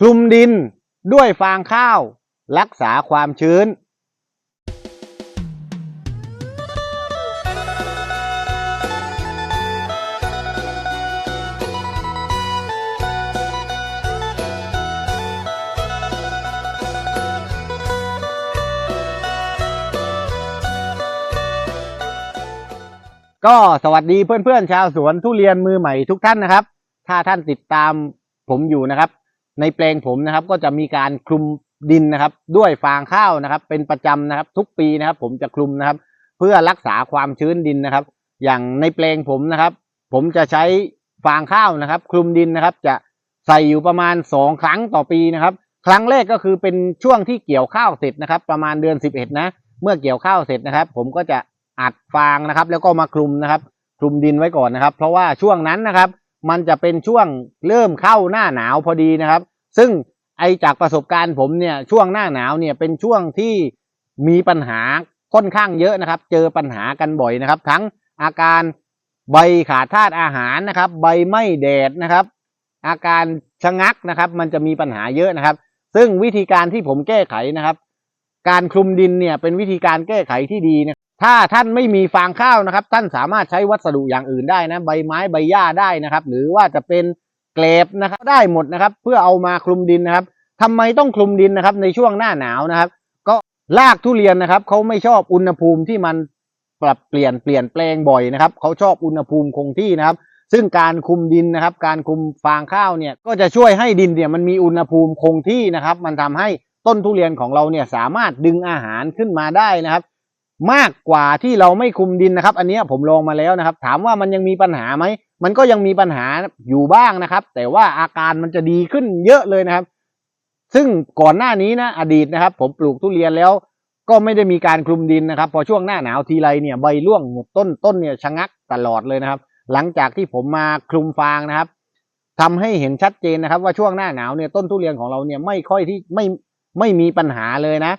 คลุมดินด้วยฟางข้าว รักษาความชื้น ก็สวัสดีเพื่อนๆชาวสวนทุเรียนมือใหม่ทุกท่านนะครับ ถ้าท่านติดตามผมอยู่นะครับ ในแปลงผมนะครับ ก็จะมีการคลุมดินนะครับ ด้วยฟางข้าวนะครับ เป็นประจำนะครับ ทุกปีนะครับ ผมจะคลุมนะครับ เพื่อรักษาความชื้นดินนะครับ อย่างในแปลงผมนะครับ ผมจะใช้ฟางข้าวนะครับ คลุมดินนะครับ จะใส่อยู่ประมาณสองครั้งต่อปีนะครับ ครั้งแรกก็คือเป็นช่วงที่เกี่ยวข้าวเสร็จนะครับ ประมาณเดือนสิบเอ็ดนะ เมื่อเกี่ยวข้าวเสร็จนะครับ ผมก็จะอัดฟางนะครับ แล้วก็มาคลุมนะครับ คลุมดินไว้ก่อนนะครับ เพราะว่าช่วงนั้นนะครับ มันจะเป็นช่วงเริ่มเข้าหน้าหนาวพอดีนะครับ ซึ่งไอจากประสบการณ์ผมเนี่ยช่วงหน้าหนาวเนี่ยเป็นช่วงที่มีปัญหาค่อนข้างเยอะนะครับ เจอปัญหากันบ่อยนะครับ ทั้งอาการใบขาดธาตุอาหารนะครับ ใบไม้แดดนะครับ อาการชะงักนะครับ มันจะมีปัญหาเยอะนะครับ ซึ่งวิธีการที่ผมแก้ไขนะครับ การคลุมดินเนี่ยเป็นวิธีการแก้ไขที่ดีนะ ถ้าท่านไม่มีฟางข้าวนะครับ ท่านสามารถใช้วัสดุอย่างอื่นได้นะ ใบไม้ใบหญ้าได้นะครับ หรือว่าจะเป็นเกลบนะครับ ได้หมดนะครับ เพื่อเอามาคลุมดินนะครับทำไมต้องคลุมดินนะครับ ในช่วงหน้าหนาวนะครับ ก็รากทุเรียนนะครับเขาไม่ชอบอุณหภูมิที่มันปรับเปลี่ยนเปลี่ยนแปลงบ่อยนะครับเขาชอบอุณหภูมิคงที่นะครับ ซึ่งการคุมดินนะครับ การคุมฟางข้าวเนี่ยก็จะช่วยให้ดินเนี่ยมันมีอุณหภูมิคงที่นะครับ มันทำให้ต้นทุเรียนของเราเนี่ยสามารถดึงอาหารขึ้นมาได้นะครับ มากกว่าที่เราไม่คุมดินนะครับ อันนี้ผมลองมาแล้วนะครับ ถามว่ามันยังมีปัญหาไหมมันก็ยังมีปัญหาอยู่บ้างนะครับ แต่ว่าอาการมันจะดีขึ้นเยอะเลยนะครับ ซึ่งก่อนหน้านี้นะอดีตนะครับ ผมปลูกทุเรียนแล้ว ก็ไม่ได้มีการคลุมดินนะครับ พอช่วงหน้าหนาวทีไรเนี่ยใบร่วงหมดต้นต้นเนี่ยชะงักตลอดเลยนะครับ หลังจากที่ผมมาคลุมฟางนะครับทำให้เห็นชัดเจนนะครับ ว่าช่วงหน้าหนาวเนี่ยต้นทุเรียนของเราเนี่ยไม่ค่อยที่ไม่ไม่มีปัญหาเลยนะ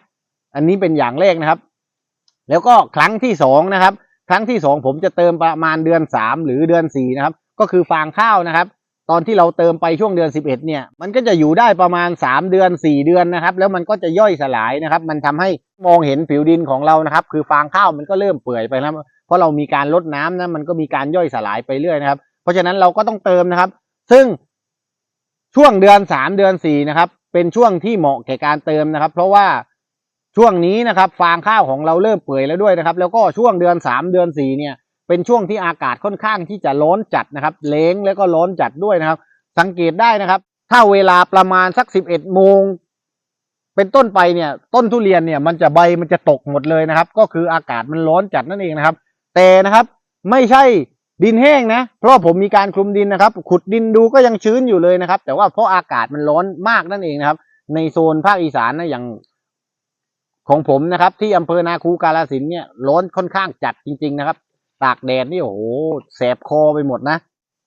อันนี้เป็นอย่างแรกนะครับ แล้วก็ครั้งที่สองนะครับ ครั้งที่สองผมจะเติมประมาณเดือนสามหรือเดือนสี่นะครับ ก็คือฟางข้าวนะครับ ตอนที่เราเติมไปช่วงเดือนสิบเอ็ดเนี่ย มันก็จะอยู่ได้ประมาณสามเดือนสี่เดือนนะครับ แล้วมันก็จะย่อยสลายนะครับ มันทำให้มองเห็นผิวดินของเรานะครับ คือฟางข้าวมันก็เริ่มเปื่อยไปแล้วเพราะเรามีการลดน้ำนะมันก็มีการย่อยสลายไปเรื่อยนะครับ เพราะฉะนั้นเราก็ต้องเติมนะครับ ซึ่งช่วงเดือนสามเดือนสี่นะครับ เป็นช่วงที่เหมาะแก่การเติมนะครับ เพราะว่า ช่วงนี้นะครับฟางข้าวของเราเริ่มเปื่อยแล้วด้วยนะครับ แล้วก็ช่วงเดือนสามเดือนสี่เนี่ยเป็นช่วงที่อากาศค่อนข้างที่จะร้อนจัดนะครับเล้งแล้วก็ร้อนจัดด้วยนะครับ สังเกตได้นะครับ ถ้าเวลาประมาณสักสิบเอ็ดโมงเป็นต้นไปเนี่ย ต้นทุเรียนเนี่ยมันจะใบมันจะตกหมดเลยนะครับ ก็คืออากาศมันร้อนจัดนั่นเองนะครับ แต่นะครับไม่ใช่ดินแห้งนะ เพราะผมมีการคลุมดินนะครับ ขุดดินดูก็ยังชื้นอยู่เลยนะครับ แต่ว่าเพราะอากาศมันร้อนมากนั่นเองนะครับ ในโซนภาคอีสานนะอย่าง ของผมนะครับ ที่อำเภอนาคูกาลสินเนี่ยร้อนค่อนข้างจัดจริง ๆ นะครับ ตากแดดนี่โอ้โหแสบคอไปหมดนะ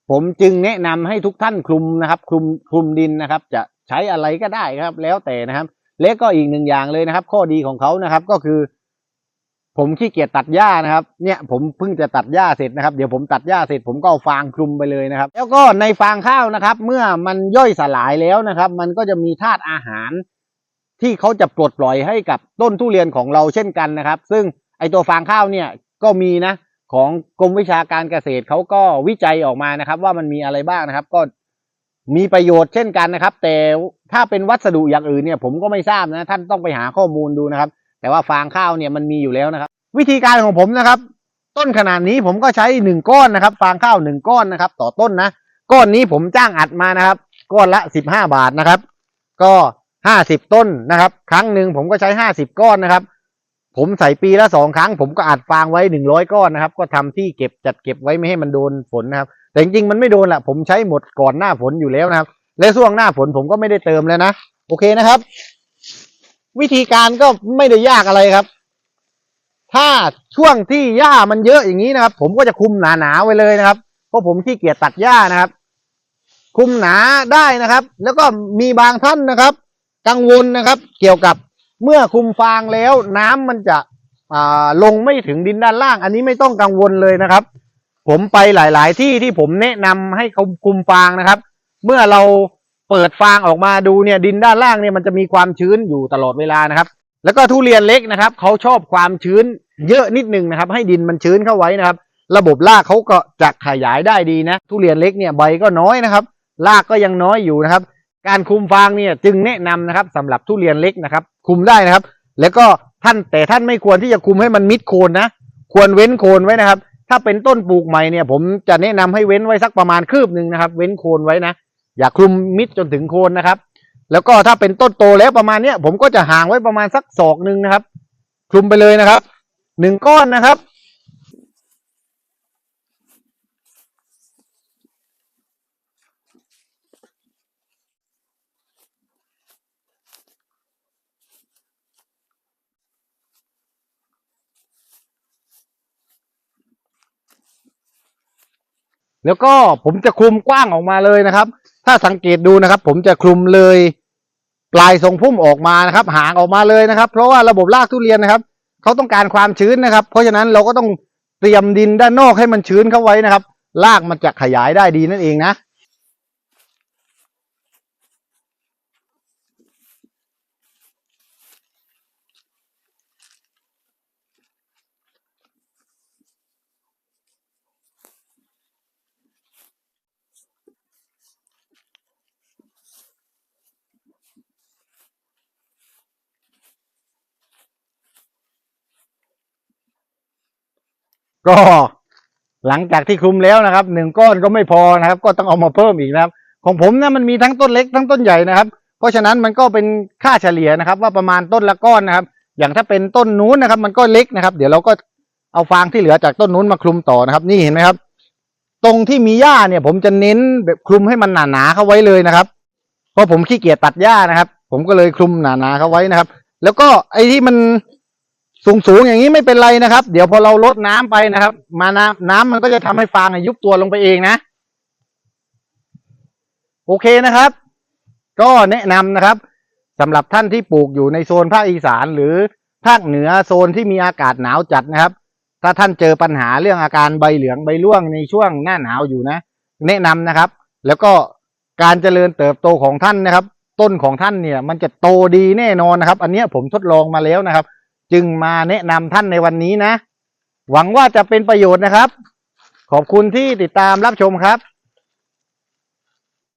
ผมจึงแนะนำให้ทุกท่านคลุมนะครับคลุมคลุมดินนะครับ จะใช้อะไรก็ได้ครับ แล้วแต่นะครับและก็อีกหนึ่งอย่างเลยนะครับ ข้อดีของเขานะครับก็คือ ผมขี้เกียจตัดหญ้านะครับ เนี่ยผมเพิ่งจะตัดหญ้าเสร็จนะครับ เดี๋ยวผมตัดหญ้าเสร็จผมก็เอาฟางคลุมไปเลยนะครับ แล้วก็ในฟางข้าวนะครับ เมื่อมันย่อยสลายแล้วนะครับ มันก็จะมีธาตุอาหาร ที่เขาจะปลดปล่อยให้กับต้นทุเรียนของเราเช่นกันนะครับ ซึ่งไอตัวฟางข้าวเนี่ยก็มีนะของกรมวิชาการเกษตรเขาก็วิจัยออกมานะครับ ว่ามันมีอะไรบ้างนะครับ ก็มีประโยชน์เช่นกันนะครับ แต่ถ้าเป็นวัสดุอย่างอื่นเนี่ย ผมก็ไม่ทราบนะ ท่านต้องไปหาข้อมูลดูนะครับ แต่ว่าฟางข้าวเนี่ยมันมีอยู่แล้วนะครับ วิธีการของผมนะครับ ต้นขนาดนี้ผมก็ใช้หนึ่งก้อนนะครับ ฟางข้าวหนึ่งก้อนนะครับ ต่อต้นนะ ก้อนนี้ผมจ้างอัดมานะครับ ก้อนละสิบห้าบาทนะครับ ก็ ห้าสิบต้นนะครับ ครั้งหนึ่งผมก็ใช้ห้าสิบก้อนนะครับ ผมใส่ปีละสองครั้ง ผมก็อัดฟางไว้หนึ่งร้อยก้อนนะครับ ก็ทำที่เก็บจัดเก็บไว้ไม่ให้มันโดนฝนนะครับ แต่จริงๆมันไม่โดนแหละผมใช้หมดก่อนหน้าฝนอยู่แล้วนะครับ และช่วงหน้าฝนผมก็ไม่ได้เติมแล้วนะโอเคนะครับ วิธีการก็ไม่ได้ยากอะไรครับ ถ้าช่วงที่หญ้ามันเยอะอย่างนี้นะครับ ผมก็จะคุมหนาๆไว้เลยนะครับ เพราะผมขี้เกียจตัดหญ้านะครับ คุมหนาได้นะครับ แล้วก็มีบางท่านนะครับ กังวลนะครับ เกี่ยวกับเมื่อคุมฟางแล้วน้ำมันจะลงไม่ถึงดินด้านล่าง อันนี้ไม่ต้องกังวลเลยนะครับ ผมไปหลาย ๆ ที่ที่ผมแนะนำให้เขาคุมฟางนะครับ เมื่อเราเปิดฟางออกมาดูเนี่ยดินด้านล่างเนี่ยมันจะมีความชื้นอยู่ตลอดเวลานะครับ แล้วก็ทุเรียนเล็กนะครับเขาชอบความชื้นเยอะนิดนึงนะครับ ให้ดินมันชื้นเข้าไว้นะครับ ระบบรากเขาก็จะขยายได้ดีนะ ทุเรียนเล็กเนี่ยใบก็น้อยนะครับรากก็ยังน้อยอยู่นะครับ การคุมฟางเนี่ยจึงแนะนำนะครับสำหรับทุเรียนเล็กนะครับ คุมได้นะครับ แล้วก็ท่านแต่ท่านไม่ควรที่จะคุมให้มันมิดโคนนะควรเว้นโคนไว้นะครับ ถ้าเป็นต้นปลูกใหม่เนี่ย ผมจะแนะนำให้เว้นไว้สักประมาณคืบหนึ่งนะครับ เว้นโคนไว้นะอย่าคลุมมิดจนถึงโคนนะครับ แล้วก็ถ้าเป็นต้นโตแล้วประมาณเนี้ยผมก็จะห่างไว้ประมาณสักศอกหนึ่งนะครับ คลุมไปเลยนะครับหนึ่งก้อนนะครับ แล้วก็ผมจะคลุมกว้างออกมาเลยนะครับ ถ้าสังเกตดูนะครับ ผมจะคลุมเลย ปลายทรงพุ่มออกมานะครับ หางออกมาเลยนะครับ เพราะว่าระบบรากทุเรียนนะครับเขาต้องการความชื้นนะครับ เพราะฉะนั้นเราก็ต้องเตรียมดินด้านนอกให้มันชื้นเข้าไว้นะครับรากมันจะขยายได้ดีนั่นเองนะ ก็หลังจากที่คลุมแล้วนะครับหนึ่งก้อนก็ไม่พอนะครับ ก็ต้องเอามาเพิ่มอีกนะครับ ของผมเนี่ยมันมีทั้งต้นเล็กทั้งต้นใหญ่นะครับ เพราะฉะนั้นมันก็เป็นค่าเฉลี่ยนะครับ ว่าประมาณต้นละก้อนนะครับ อย่างถ้าเป็นต้นนู้นนะครับ มันก็เล็กนะครับ เดี๋ยวเราก็เอาฟางที่เหลือจากต้นนู้นมาคลุมต่อนะครับ นี่เห็นไหมครับ ตรงที่มีหญ้าเนี่ย ผมจะเน้นแบบคลุมให้มันหนาๆเข้าไว้เลยนะครับ เพราะผมขี้เกียจตัดหญ้านะครับ ผมก็เลยคลุมหนาๆเข้าไว้นะครับ แล้วก็ไอ้ที่มัน สูงสูงๆอย่างนี้ไม่เป็นไรนะครับ เดี๋ยวพอเราลดน้ำไปนะครับ มาน้ำน้ำมันก็จะทำให้ฟางยุบตัวลงไปเองนะ โอเคนะครับ ก็แนะนำนะครับสำหรับท่านที่ปลูกอยู่ในโซนภาคอีสานหรือภาคเหนือโซนที่มีอากาศหนาวจัดนะครับ ถ้าท่านเจอปัญหาเรื่องอาการใบเหลืองใบร่วงในช่วงหน้าหนาวอยู่นะ แนะนำนะครับ แล้วก็การเจริญเติบโตของท่านนะครับ ต้นของท่านเนี่ย มันจะโตดีแน่นอนนะครับ อันนี้ผมทดลองมาแล้วนะครับ จึงมาแนะนำท่านในวันนี้นะ หวังว่าจะเป็นประโยชน์นะครับ ขอบคุณที่ติดตามรับชมครับ